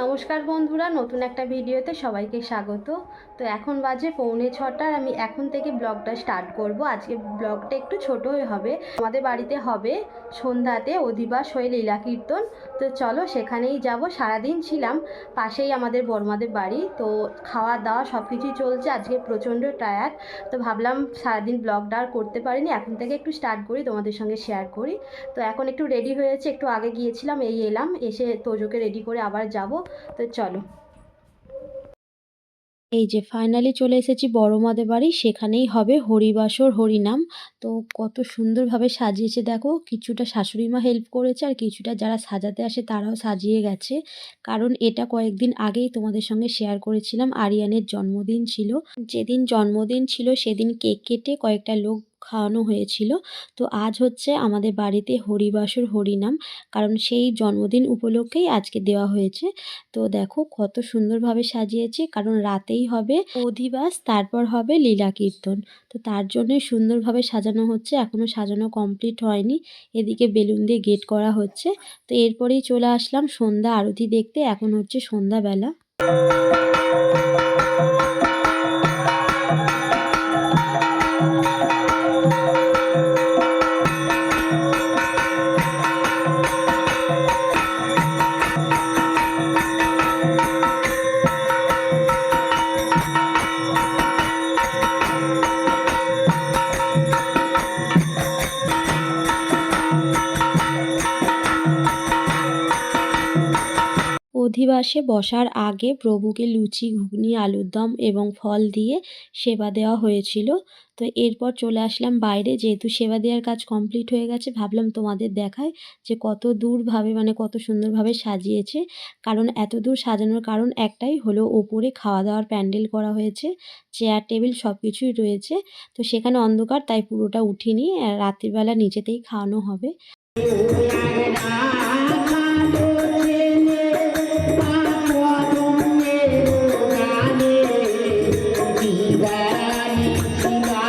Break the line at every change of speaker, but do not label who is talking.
নমস্কার বন্ধুরা, নতুন একটা ভিডিওতে সবাইকে স্বাগত। তো এখন বাজে পৌনে ছটার আমি এখন থেকে ব্লগটা স্টার্ট করব। আজকে ব্লগটা একটু ছোটোই হবে। আমাদের বাড়িতে হবে সন্ধ্যাতে অধিবাস হয়ে লীলা কীর্তন। তো চলো সেখানেই যাব। সারাদিন ছিলাম পাশেই আমাদের বর্মাদের বাড়ি। তো খাওয়া দাওয়া সব কিছুই চলছে। আজকে প্রচণ্ড টায়ার্ড তো ভাবলাম সারাদিন ব্লগটা আর করতে পারিনি। এখন থেকে একটু স্টার্ট করি, তোমাদের সঙ্গে শেয়ার করি। তো এখন একটু রেডি হয়েছে। একটু আগে গিয়েছিলাম, এই এলাম। এসে তোজোকে রেডি করে আবার যাব। তো চলো। এই যে ফাইনালি চলে এসেছি বড়মাদের বাড়ি, সেখানেই হবে হরিবাসর হরিনাম। তো কত সুন্দরভাবে সাজিয়েছে দেখো, কিছুটা শাশুড়ি মা হেল্প করেছে আর কিছুটা যারা সাজাতে আসে তারাও সাজিয়ে গেছে। কারণ এটা কয়েকদিন আগেই তোমাদের সঙ্গে শেয়ার করেছিলাম, আরিয়ানের জন্মদিন ছিল। যেদিন জন্মদিন ছিল, সেদিন কেক কেটে কয়েকটা লোক খাওয়ানো হয়েছিল। তো আজ হচ্ছে আমাদের বাড়িতে হরিবাসর হরিনাম। কারণ সেই জন্মদিন উপলক্ষেই আজকে দেওয়া হয়েছে। তো দেখো কত সুন্দরভাবে সাজিয়েছে। কারণ রাতেই হবে অধিবাস, তারপর হবে লীলা কীর্তন। তো তার জন্যই সুন্দরভাবে সাজানো হচ্ছে। এখনও সাজানো কমপ্লিট হয়নি। এদিকে বেলুন দিয়ে গেট করা হচ্ছে। তো এরপরেই চলে আসলাম সন্ধ্যা আরতি দেখতে। এখন হচ্ছে সন্ধ্যাবেলা। অধিবাসে বসার আগে প্রভুকে লুচি, ঘুগনি, আলুর দম এবং ফল দিয়ে সেবা দেওয়া হয়েছিল। তো এরপর চলে আসলাম বাইরে। যেহেতু সেবা দেওয়ার কাজ কমপ্লিট হয়ে গেছে, ভাবলাম তোমাদের দেখায় যে কত দূরভাবে মানে কত সুন্দরভাবে সাজিয়েছে। কারণ এত দূর সাজানোর কারণ একটাই হলো ওপরে খাওয়া দাওয়ার প্যান্ডেল করা হয়েছে, চেয়ার, টেবিল সব কিছুই রয়েছে। তো সেখানে অন্ধকার, তাই পুরোটা উঠিনি। রাত্রিবেলা নিচেতেই খাওয়ানো হবে। Bye.